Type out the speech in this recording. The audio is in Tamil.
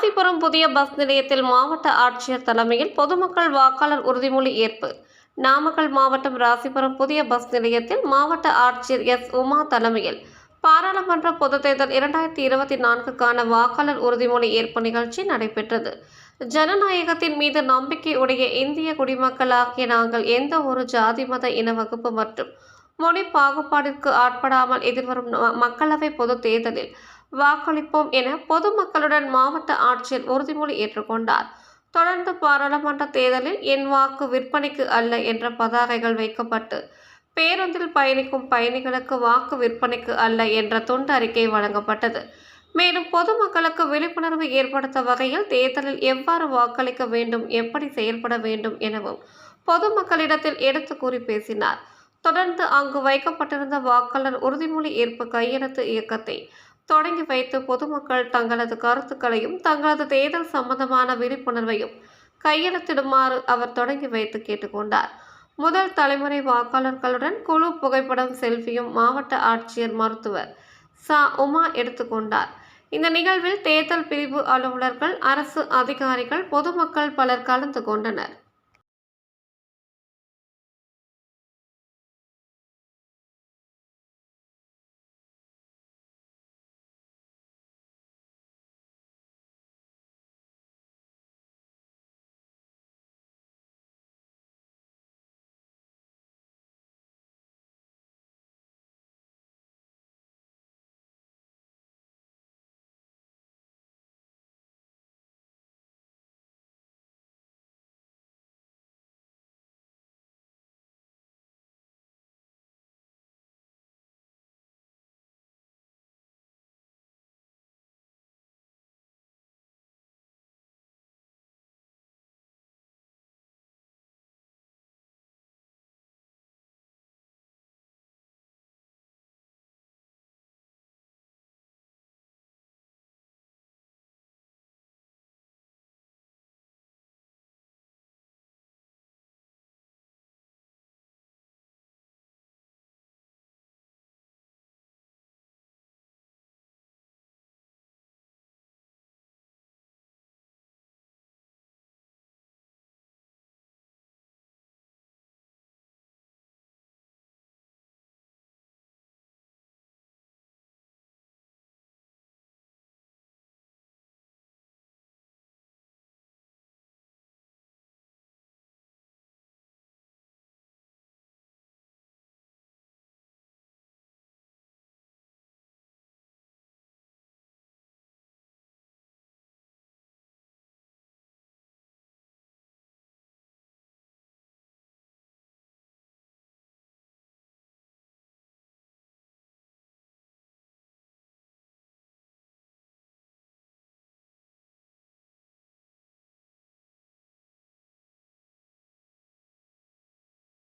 ராசிபுரம் புதிய பஸ் நிலையத்தில் மாவட்ட ஆட்சியர் தலைமையில் பொதுமக்கள் வாக்காளர் உறுதிமொழி ஏற்பு. நாமக்கல் மாவட்டம் ராசிபுரம் புதிய பஸ் நிலையத்தில் மாவட்ட ஆட்சியர் எஸ். உமா தலைமையில் பாராளுமன்ற பொதுத் தேர்தல் இரண்டாயிரத்தி இருபத்தி நான்குக்கான வாக்காளர் உறுதிமொழி ஏற்பு நிகழ்ச்சி நடைபெற்றது. ஜனநாயகத்தின் மீது நம்பிக்கை உடைய இந்திய குடிமக்களாகிய நாங்கள் எந்த ஒரு ஜாதி மத இன வகுப்பு மற்றும் மொழி பாகுபாடிற்கு ஆட்படாமல் எதிர்வரும் மக்களவை பொதுத் தேர்தலில் வாக்களிப்போம் என பொதுமக்களுடன் மாவட்ட ஆட்சியர் உறுதிமொழி ஏற்றுக்கொண்டார். தொடர்ந்து பாராளுமன்ற தேர்தலில் என் வாக்கு விற்பனைக்கு அல்ல என்ற பதாகைகள் வைக்கப்பட்டு பேருந்தில் பயணிக்கும் பயணிகளுக்கு வாக்கு விற்பனைக்கு அல்ல என்ற துண்டு அறிக்கை வழங்கப்பட்டது. மேலும் பொதுமக்களுக்கு விழிப்புணர்வு ஏற்படுத்த வகையில் தேர்தலில் எவ்வாறு வாக்களிக்க வேண்டும் எப்படி செயல்பட வேண்டும் எனவும் பொதுமக்களிடத்தில் எடுத்து கூறி பேசினார். தொடர்ந்து அங்கு வைக்கப்பட்டிருந்த வாக்காளர் உறுதிமொழி ஏற்பு கையெழுத்து இயக்கத்தை தொடங்கி வைத்து பொதுமக்கள் தங்களது கருத்துக்களையும் தங்களது தேர்தல் சம்பந்தமான விழிப்புணர்வையும் கையெழுத்திடுமாறு அவர் தொடங்கி வைத்து கேட்டுக்கொண்டார். முதல் தலைமுறை வாக்காளர்களுடன் குழு புகைப்படம் செல்ஃபியும் மாவட்ட ஆட்சியர் மருத்துவர் சா. உமா எடுத்துக்கொண்டார். இந்த நிகழ்வில் தேர்தல் பிரிவு அலுவலர்கள் அரசு அதிகாரிகள் பொதுமக்கள் பலர் கலந்து கொண்டனர்.